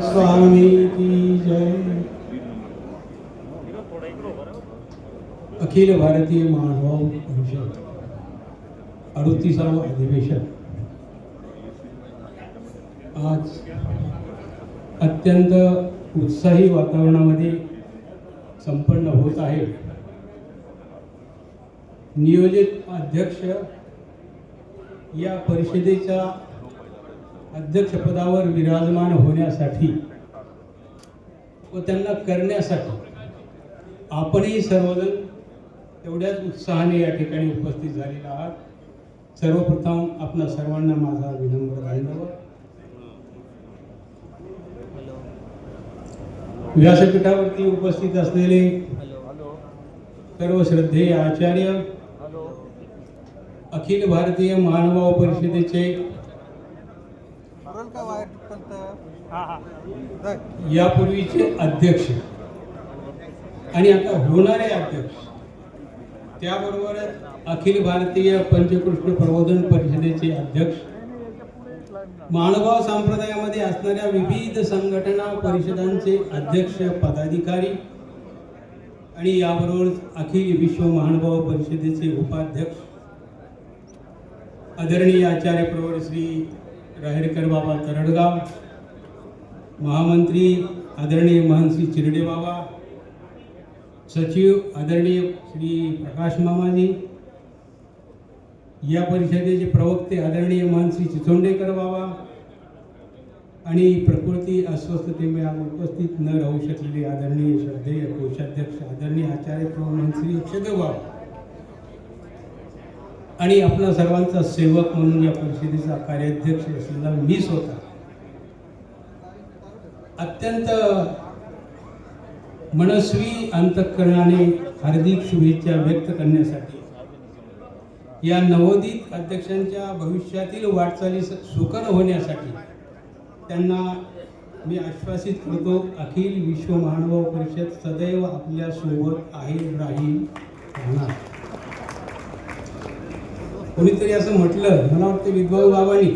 स्वामी की जय। अखिल भारतीय मानव परिषद अडतीसावं अधिवेशन. आज अत्यंत उत्साही वातावरणामध्ये संपन्न होत आहे. नियोजित अध्यक्ष या परिषदेच्या अध्यक्षपदावर विराजमान होण्यासाठी व त्यांना करण्यासाठी आपणही सर्वजण तेवढ्याच उत्साहाने या ठिकाणी उपस्थित झालेला आहात. सर्वप्रथम आपणा सर्वांना माझा विनम्र धन्यवाद व्यासपीठावरती उपस्थित असलेले सर्व श्रद्धेय आचार्य अखिल भारतीय महानुभाव परिषदेचे यापूर्वीचे अध्यक्ष आणि आता होणारे अध्यक्ष त्याबरोबरच अखिल भारतीय पंचकृष्ण प्रबोधन परिषदेचे अध्यक्ष मानवभाव संप्रदायामध्ये असणाऱ्या विविध संघटना परिषदांचे अध्यक्ष पदाधिकारी आणि याबरोबर अखिल विश्व महानुभाव परिषदेचे उपाध्यक्ष आदरणीय आचार्य प्रवर श्री राहेरकर बाबा तरडगाव महामंत्री आदरणीय महनसिंह चिरडे बाबा सचिव आदरणीय श्री प्रकाश मामाजी या परिषदेचे प्रवक्ते आदरणीय मानसी चिचोंडेकर बाबा आणि प्रकृती अस्वस्थतेमुळे आज उपस्थित न राहू शकलेले आदरणीय श्रद्धेय कोषाध्यक्ष आदरणीय आचार्य प्रभू श्री अक्षदेव बाबा. आणि आपला सर्वांचा सेवक म्हणून या परिषदेचा कार्याध्यक्ष असलेला मी स्वतः. अत्यंत मनस्वी अंतःकरणाने हार्दिक शुभेच्छा व्यक्त करण्यासाठी या नवोदित अध्यक्षांच्या भविष्यातील वाटचाली सुकर होण्यासाठी त्यांना मी आश्वासित करतो अखिल विश्व महानुभाव परिषद सदैव आपल्यासोबत आहे राहील राहणार. कोणीतरी असं म्हटलं मला वाटतं विद्वान बाबांनी.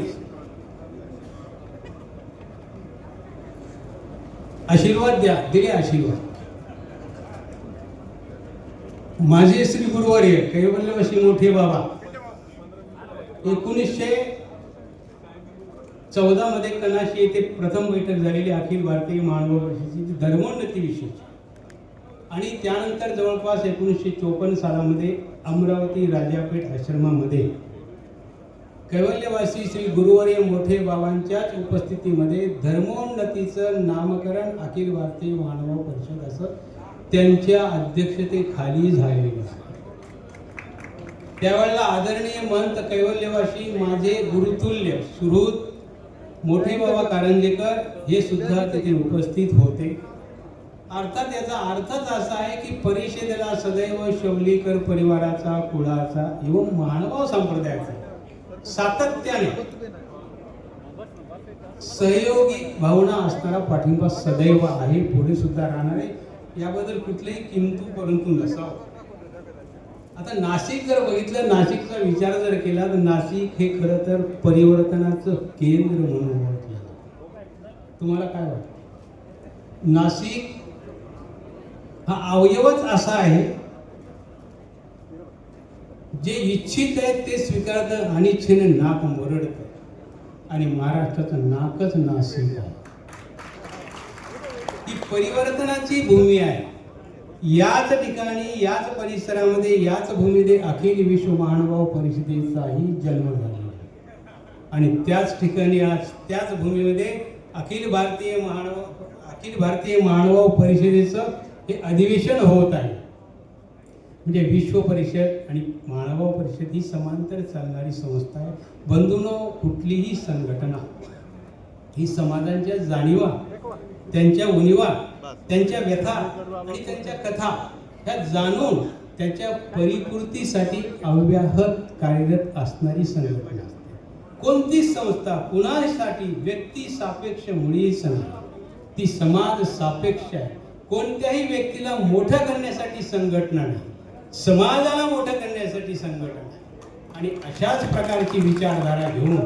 आशीर्वाद द्या दिले आशीर्वाद. माझे श्री गुरुवर्य कैवल्यवासी मोठे बाबा. एकोणीसशे चौदा मध्ये कनाशी येथे प्रथम बैठक झालेली अखिल भारतीय मानव परिषदेची धर्मोन्नती विषयी आणि त्यानंतर जवळपास एकोणीसशे चोपन्न सालामध्ये अमरावती राजापेठ आश्रमामध्ये कैवल्यवासी श्री गुरुवर्य मोठे बाबांच्याच उपस्थितीमध्ये धर्मोन्नतीचं नामकरण अखिल भारतीय मानव परिषद असं त्यांच्या अध्यक्षतेखाली झालेलं त्यावेळेला आदरणीय महंत कैवल्यवासी माझे गुरुतुल्य सुहृद मोठे बाबा कारंजेकर हे सुद्धा तिथे उपस्थित होते. अर्थात याचा अर्थच असा आहे की परिषदेला सदैव शवलीकर परिवाराचा कुळाचा एवं मानव संप्रदायाचा सातत्याने सहयोगी भावना असणारा पाठिंबा सदैव आहे पुढे सुद्धा राहणार आहे. याबद्दल कुठलेही किंतू परंतु नसावं. आता नाशिक जर बघितलं नाशिकचा विचार जर केला तर नाशिक हे खरं तर परिवर्तनाचं केंद्र म्हणून ओळखलं तुम्हाला काय वाटतं? नाशिक हा अवयवच असा आहे जे इच्छित आहे ते स्वीकारतं अनिच्छेने नाक मुरडतं. आणि महाराष्ट्राचं नाकच नाशिक आहे. ही परिवर्तनाची भूमी आहे. याच ठिकाणी याच परिसरामध्ये याच भूमीमध्ये अखिल विश्व महानुभाव परिषदेचाही जन्म झालेला आणि त्याच ठिकाणी आज त्याच भूमीमध्ये अखिल भारतीय महानुभाव अखिल भारतीय महानुभाव परिषदेचं हे अधिवेशन होत आहे. म्हणजे विश्व परिषद आणि मानव परिषद ही समांतर चालणारी संस्था आहे. बंधूनो कुठलीही संघटना ही समाजांच्या जाणीवा त्यांच्या उणीवा त्यांच्या व्यथा आणि त्यांच्या कथा ह्या जाणून त्याच्या परिपूर्तीसाठी अव्याहत कार्यरत असणारी संघटना असते. कोणतीच संस्था कुणासाठी व्यक्ती सापेक्ष मुळी संघ ती समाज सापेक्ष आहे. कोणत्याही व्यक्तीला मोठं करण्यासाठी संघटना नाही. समाजाला मोठं करण्यासाठी संघटना आणि अशाच प्रकारची विचारधारा घेऊन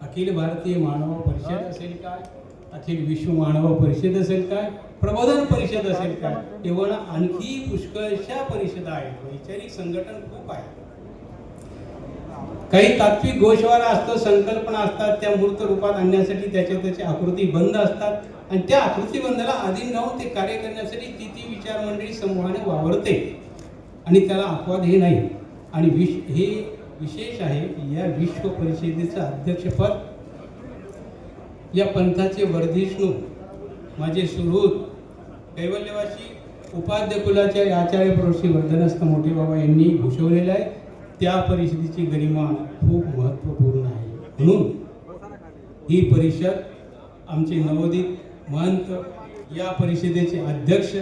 अखिल भारतीय मानव परिषद असेल काय अखिल विश्व मानव परिषद असेल काय प्रबोधन परिषद असेल काय तेव्हा आणखी पुष्कळशा परिषदा आहेत. वैचारिक संघटन खूप आहे काही तात्विक गोषवारा असतो संकल्पना असतात त्या मूर्त रूपात आणण्यासाठी त्याच्या त्याच्या आकृती बंद असतात. आणि त्या आकृतीबंधाला अधीन राहून ते कार्य करण्यासाठी ती ती विचार मंडळी समूहाने वावरते. आणि त्याला अपवाद हे नाही. आणि विश हे विशेष आहे की या विश्व परिषदेचं अध्यक्षपद या पंथाचे वर्धिष्णू माझे सुहृद कैवल्यवासी उपाध्य आचार्य प्रोषी वर्धनस्थ मोठे बाबा यांनी घोषवलेलं आहे. त्या परिषदेची गरिमा खूप महत्त्वपूर्ण आहे. म्हणून ही परिषद आमचे नवोदित महंत या परिषदेचे अध्यक्ष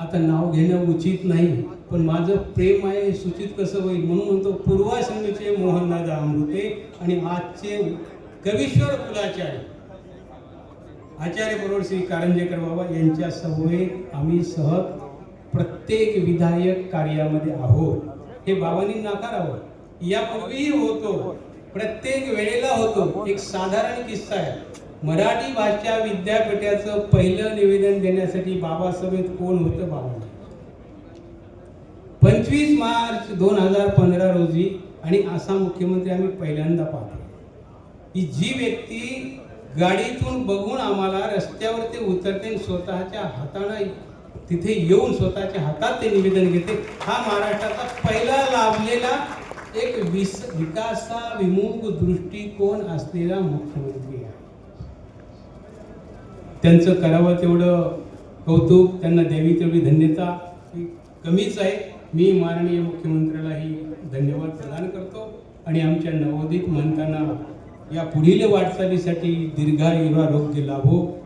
आता नाव घेणं उचित नाही पण माझं प्रेम आहे सूचित कसं होईल म्हणून म्हणतो पूर्वाश्रमीचे मोहनदादा अमृते आणि आजचे कवीश्वर कुलाचार्य. आचार्य बरोबर श्री कारंजेकर बाबा यांच्या समोर आम्ही सहज प्रत्येक विधायक कार्यामध्ये आहोत. हे भावानी नाकारावं. यापूर्वीही होतो. प्रत्येक वेळेला होतो. एक साधारण किस्सा आहे. मराठी भाषा विद्यापीठाचं पहिलं निवेदन देण्यासाठी बाबासमेत कोण होतं बाबा पंचवीस मार्च दोन हजार पंधरा रोजी आणि आसाम मुख्यमंत्री आम्ही पहिल्यांदा पाहतो. की जी व्यक्ती गाडीतून बघून आम्हाला रस्त्यावरती उतरते स्वतःच्या हाताने तिथे येऊन स्वतःच्या हातात ते निवेदन घेते. हा महाराष्ट्राचा पहिला लाभलेला एक विस विकासाभिमुख दृष्टिकोन असलेला मुख्यमंत्री आहे. त्यांचं करावं तेवढं कौतुक त्यांना द्यावी तेवढी धन्यता कमीच आहे. मी माननीय मुख्यमंत्र्यालाही धन्यवाद प्रदान करतो. आणि आमच्या नवोदित म्हणताना या पुढील वाटचालीसाठी दीर्घायुरारोग्य लाभो.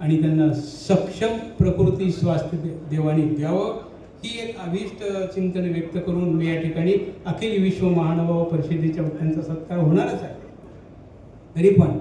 आणि त्यांना सक्षम प्रकृती स्वास्थ्य दे- देवाने द्यावं. ही एक अभिष्ट चिंतन व्यक्त करून मी या ठिकाणी अखिल विश्व महानुभाव परिषदेच्या त्यांचा सत्कार होणारच आहे. तरी पण